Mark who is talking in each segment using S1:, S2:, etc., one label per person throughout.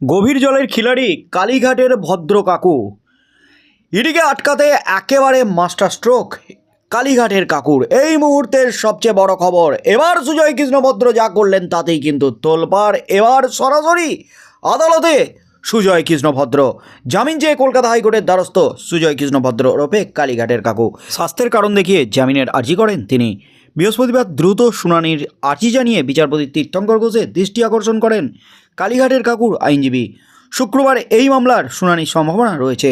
S1: গভীর জলের খিলাড়ি, কালীঘাটের ভদ্র কাকু। ইডিকে আটকাতে একেবারে মাস্টার স্ট্রোক কালীঘাটের কাকুর। এই মুহূর্তের সবচেয়ে বড় খবর, এবার সুজয় কৃষ্ণভদ্র যা করলেন তাতেই কিন্তু তোলপাড়। এবার সরাসরি আদালতে সুজয় কৃষ্ণভদ্র। জামিন চেয়ে কলকাতা হাইকোর্টের দ্বারস্থ সুজয় কৃষ্ণভদ্র ওরফে কালীঘাটের কাকু। স্বাস্থ্যের কারণ দেখিয়ে জামিনের আর্জি করেন তিনি। বৃহস্পতিবার দ্রুত শুনানির আর্জি জানিয়ে বিচারপতি তীর্থঙ্কর ঘোষের দৃষ্টি আকর্ষণ করেন কালীঘাটের কাকুর আইনজীবী। শুক্রবার এই মামলার শুনানির সম্ভাবনা রয়েছে।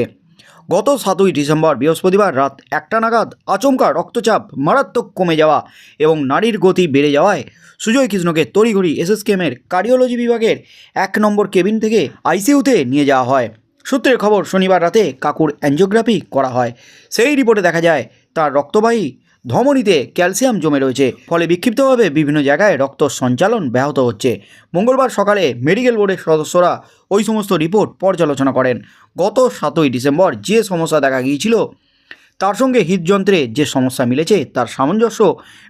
S1: গত সাতই ডিসেম্বর বৃহস্পতিবার রাত একটা নাগাদ আচমকা রক্তচাপ মারাত্মক কমে যাওয়া এবং নারীর গতি বেড়ে যাওয়ায় সুজয় কৃষ্ণকে তড়িঘড়ি এসএসকেএমের কার্ডিওলজি বিভাগের এক নম্বর কেবিন থেকে আইসিইউতে নিয়ে যাওয়া হয়। সূত্রের খবর, শনিবার রাতে কাকুর অ্যাঞ্জিওগ্রাফি করা হয়। সেই রিপোর্টে দেখা যায়, তার রক্তবাহী ধমনীতে ক্যালসিয়াম জমে রয়েছে। ফলে বিক্ষিপ্তভাবে বিভিন্ন জায়গায় রক্ত সঞ্চালন ব্যাহত হচ্ছে। মঙ্গলবার সকালে মেডিকেল বোর্ডের সদস্যরা ওই সমস্ত রিপোর্ট পর্যালোচনা করেন। গত সাতই ডিসেম্বর যে সমস্যা দেখা গিয়েছিল, তার সঙ্গে হৃদযন্ত্রে যে সমস্যা মিলেছে, তার সামঞ্জস্য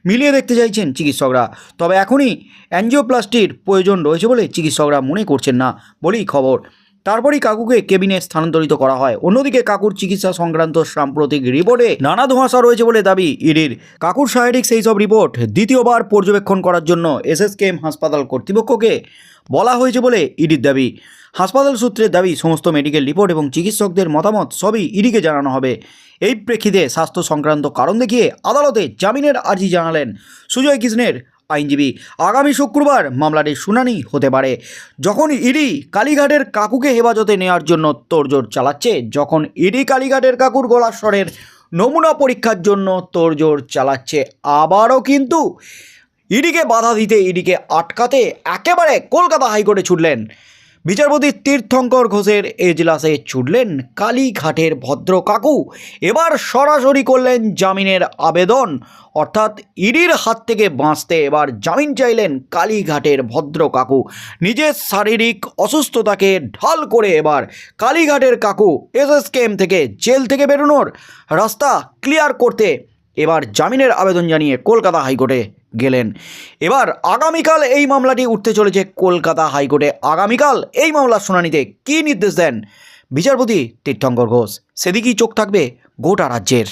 S1: মিলিয়ে দেখতে চাইছেন চিকিৎসকরা। তবে এখনই অ্যাঞ্জিওপ্লাস্টির প্রয়োজন রয়েছে বলে চিকিৎসকরা মনে করছেন না বলেই খবর। তারপরেই কাকুকে কেবিনে স্থানান্তরিত করা হয়। অন্যদিকে কাকুর চিকিৎসা সংক্রান্ত সাম্প্রতিক রিপোর্টে নানা ধোঁয়াশা রয়েছে বলে দাবি ইডির। কাকুর শারীরিক সেই সব রিপোর্ট দ্বিতীয়বার পর্যবেক্ষণ করার জন্য এসএসকেএম হাসপাতাল কর্তৃপক্ষকে বলা হয়েছে বলে ইডির দাবি। হাসপাতাল সূত্রের দাবি, সমস্ত মেডিকেল রিপোর্ট এবং চিকিৎসকদের মতামত সবই ইডিকে জানানো হবে। এই প্রেক্ষিতে স্বাস্থ্য সংক্রান্ত কারণ দেখিয়ে আদালতে জামিনের আর্জি জানালেন সুজয় কৃষ্ণের আইনজীবী। আগামী শুক্রবার মামলাটির শুনানি হতে পারে। যখন ইডি কালীঘাটের কাকুকে হেফাজতে নেওয়ার জন্য তোড়জোড় চালাচ্ছে, যখন ইডি কালীঘাটের কাকুর গলার স্বরের নমুনা পরীক্ষার জন্য তোড়জোড় চালাচ্ছে, আবারও কিন্তু ইডিকে বাধা দিতে, ইডিকে আটকাতে একেবারে কলকাতা হাইকোর্টে ছুটলেন। বিচারপতি তীর্থঙ্কর ঘোষের এজলাসে ছুটলেন কালীঘাটের ভদ্র কাকু। এবার সরাসরি করলেন জামিনের আবেদন। অর্থাৎ ইডির হাত থেকে বাঁচতে এবার জামিন চাইলেন কালীঘাটের ভদ্র কাকু। নিজের শারীরিক অসুস্থতাকে ঢাল করে এবার কালীঘাটের কাকু এসএসকেএম থেকে জেল থেকে বেরোনোর রাস্তা ক্লিয়ার করতে এবার জামিনের আবেদন জানিয়ে কলকাতা হাইকোর্টে গেলেন। এবার আগামীকাল এই মামলাটি উঠতে চলেছে কলকাতা হাইকোর্টে। আগামীকাল এই মামলার শুনানিতে কী নির্দেশ দেন? বিচারপতি তীর্থঙ্কর ঘোষ, সেদিকেই চোখ থাকবে গোটা রাজ্যের।